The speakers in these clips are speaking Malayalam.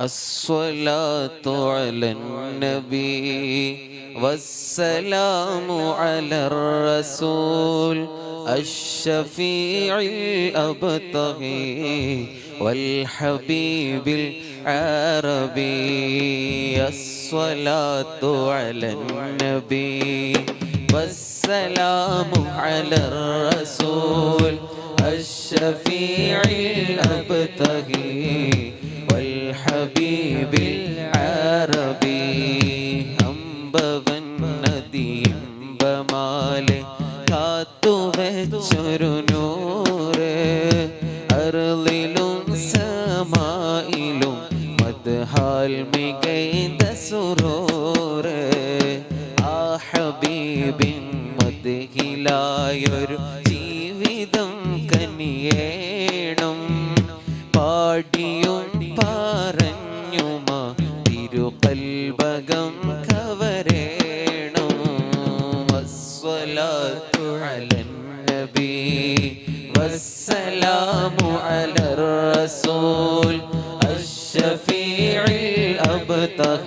الصلاة على النبي والسلام على الرسول الشفيع الأبتغي والحبيب العربي. الصلاة على النبي والسلام على الرسول الشفيع الأبتغي ഹബീബിൽ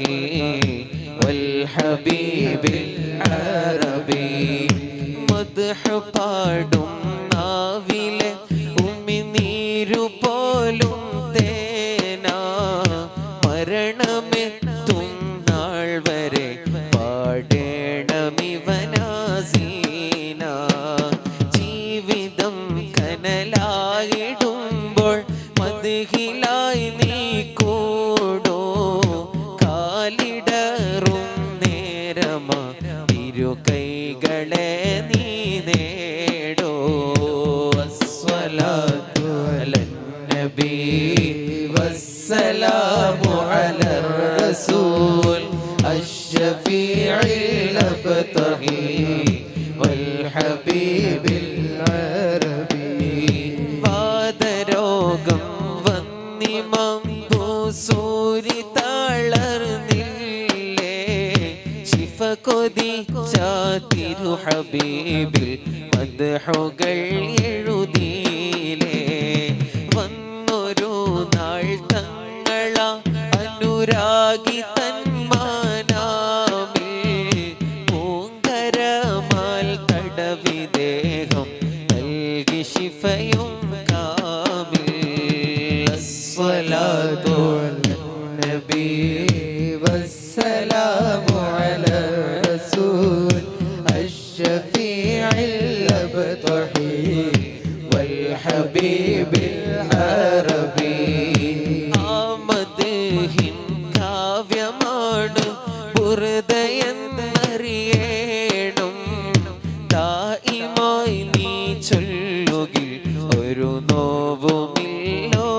المتقي والحبيب കൊതിച്ച തിരു ഹബീബിൽ മദ്ഹുകൾ എഴുതിയിലേ വന്നൊരു നാൾ തങ്ങള അനുരാഗി തന്മാനാമിൽ പൂങ്കരമാൽ തടവി ദേഹം നൽകി ശിഫയും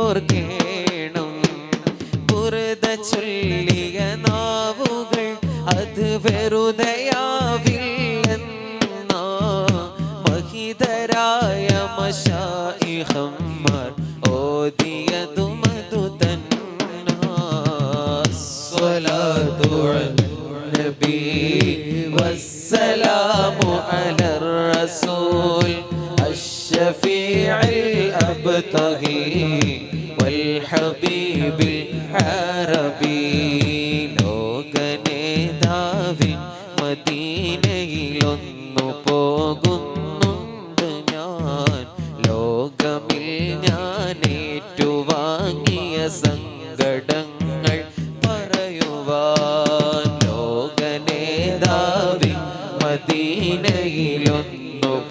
നോവുമില്ലോർക്കേണം ബുറുദ ചൊല്ലിയ നാവുകൾ അത് വെറുതെയാവില്ലെന്നാ മഹിതരായ മശായിഹന്മാർ ഓതിയതും അതു തന്നാസ്വലാത്തു നബി വസ്സലാമു അലർ റസൂൽ الشفيع الأبتغي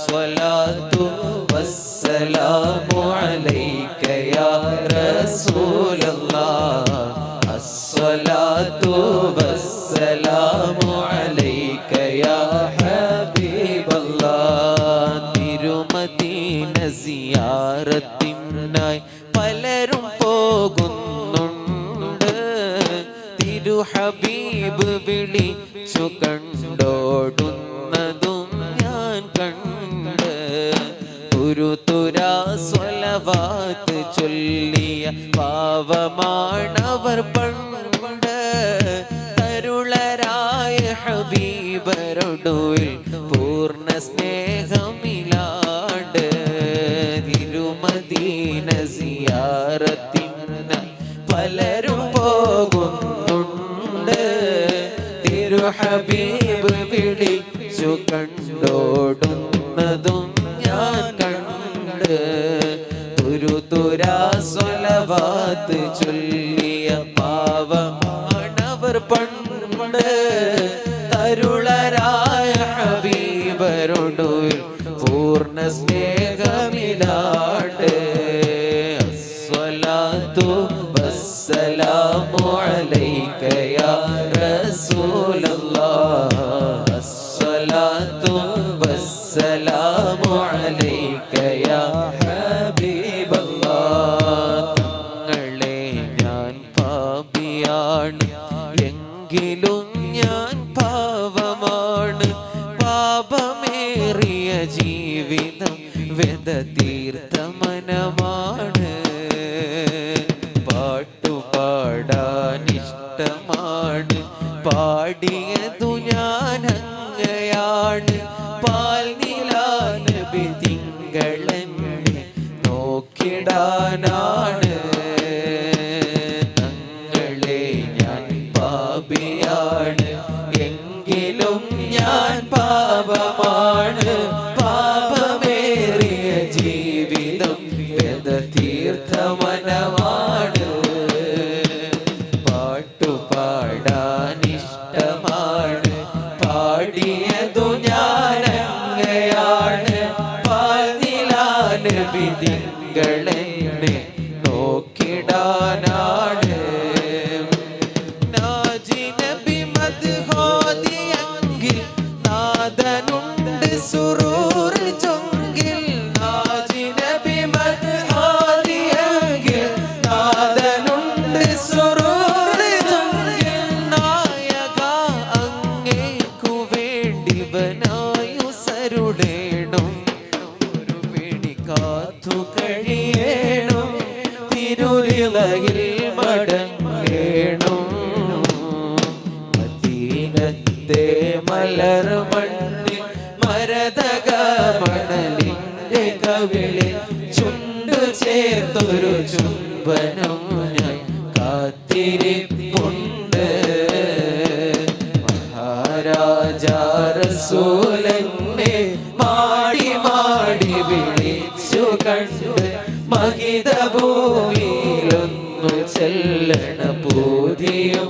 സ്വലാത്തു വസ്സലാമു അലൈക യാ റസൂലല്ലാഹ് അസ്സലാത്തു വസ്സലാമു അലൈക യാ ഹബീബല്ലാഹ് തിരുമദീന സിയാറത്തിനായി പലരും പോകുന്നുണ്ട്. തിരുഹബീബ് ഹബീബ് കണ്ടോടുന്നതും ഒരു തുരാ സ്വലവാത്ത് ചൊല്ലിയ പാവമാണവർ പണ്ട്. തരുളരായ ഹബീബരൊടുവിൽ പൂർണ സ്നേഹമിലാണ്ട് തിരുമദീന സിയാറത്തി പലരും പോകുന്നുണ്ട്. തിരുഹബീബ് തുരു തുരാ സ്വലവാത്ത് ചൊല്ലിയ പാവമാണവർ പണ്ട്. തരുളരായ ഹബീബരോടൊരു പൂർണ സ്നേഹമിലാണ്ട് പാട്ടുപാടാൻ ഇഷ്ടമാണ് പാടിയതു പാട്ടുപാടാൻ മലർ മണ്ണിൽ മരതക മണലിന്റെ കവിളിൽ ചുണ്ടു ചേർത്തൊരു ചുംബനം ഞാൻ കാത്തിരിപ്പുണ്ട്. മഹാരാജാരസൂലന്നെ മാടി മാടി വിളിച്ചു കണ്ട് മഹിത ഭൂമിയിലൊന്നു ചെല്ലണ പൂതിയും